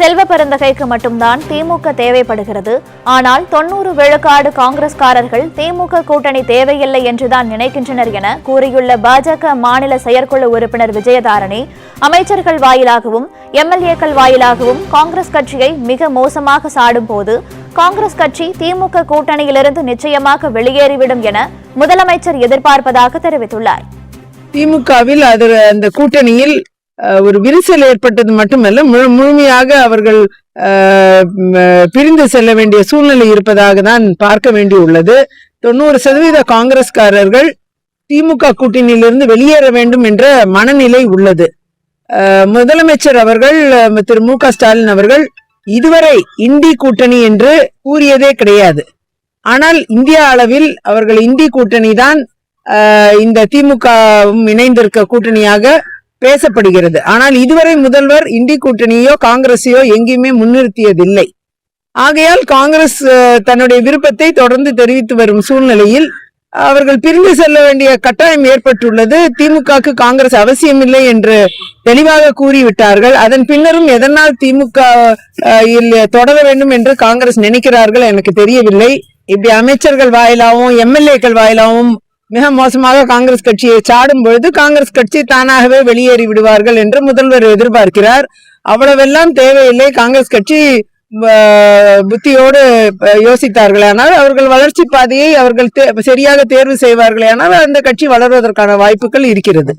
செல்வ பெருந்தகைக்கு மட்டும்தான் திமுக தேவைப்படுகிறது. ஆனால் தொன்னூறு விழுக்காடு காங்கிரஸ்காரர்கள் திமுக கூட்டணி தேவையில்லை என்றுதான் நினைக்கின்றனர் என கூறியுள்ள பாஜக மாநில செயற்குழு உறுப்பினர் விஜயதாரணி அமைச்சர்கள் வாயிலாகவும் எம்எல்ஏக்கள் வாயிலாகவும் காங்கிரஸ் கட்சியை மிக மோசமாக சாடும் போது காங்கிரஸ் கட்சி திமுக கூட்டணியிலிருந்து நிச்சயமாக வெளியேறிவிடும் என முதலமைச்சர் எதிர்பார்ப்பதாக தெரிவித்துள்ளார். திமுகவில் அது அந்த கூட்டணியில் ஒரு விரிசல் ஏற்பட்டது மட்டுமல்ல முழு- முழுமையாக அவர்கள் பிரிந்து செல்ல வேண்டிய சூழ்நிலை இருப்பதாக தான் பார்க்க வேண்டியுள்ளது தொண்ணூறு சதவீத காங்கிரஸ்காரர்கள் திமுக கூட்டணியிலிருந்து வெளியேற வேண்டும் என்ற மனநிலை உள்ளது. முதலமைச்சர் அவர்கள் திரு மு ஸ்டாலின் அவர்கள் இதுவரை இந்தி கூட்டணி என்று கூறியதே கிடையாது. ஆனால் இந்தியா அளவில் அவர்கள் இந்தி கூட்டணி தான் இந்த திமுகவும் இணைந்திருக்க கூட்டணியாக பேசப்படுகிறது. ஆனால் இதுவரை முதல்வர் இந்தி கூட்டணியோ காங்கிரஸையோ எங்கேயுமே முன்னிறுத்தியதில்லை. ஆகையால் காங்கிரஸ் தன்னுடைய விருப்பத்தை தொடர்ந்து தெரிவித்து வரும் சூழ்நிலையில் அவர்கள் பிரிந்து செல்ல வேண்டிய கட்டாயம் ஏற்பட்டுள்ளது. திமுகக்கு காங்கிரஸ் அவசியமில்லை என்று தெளிவாக கூறிவிட்டார்கள். அதன் பின்னரும் எதனால் திமுக தொடர வேண்டும் என்று காங்கிரஸ் நினைக்கிறார்கள் எனக்கு தெரியவில்லை. இப்படி அமைச்சர்கள் வாயிலாகவும் எம்எல்ஏக்கள் வாயிலாகவும் மிக மோசமாக காங்கிரஸ் கட்சியை சாடும் பொழுது காங்கிரஸ் கட்சி தானாகவே வெளியேறி விடுவார்கள் என்று முதல்வர் எதிர்பார்க்கிறார். அவ்வளவெல்லாம் தேவையில்லை. காங்கிரஸ் கட்சி புத்தியோடு யோசித்தார்கள். ஆனால் அவர்கள் வளர்ச்சி பாதையை அவர்கள் தே- சரியாக தேர்வு செய்வார்களே. ஆனால் அந்த கட்சி வளர்வதற்கான வாய்ப்புகள் இருக்கிறது.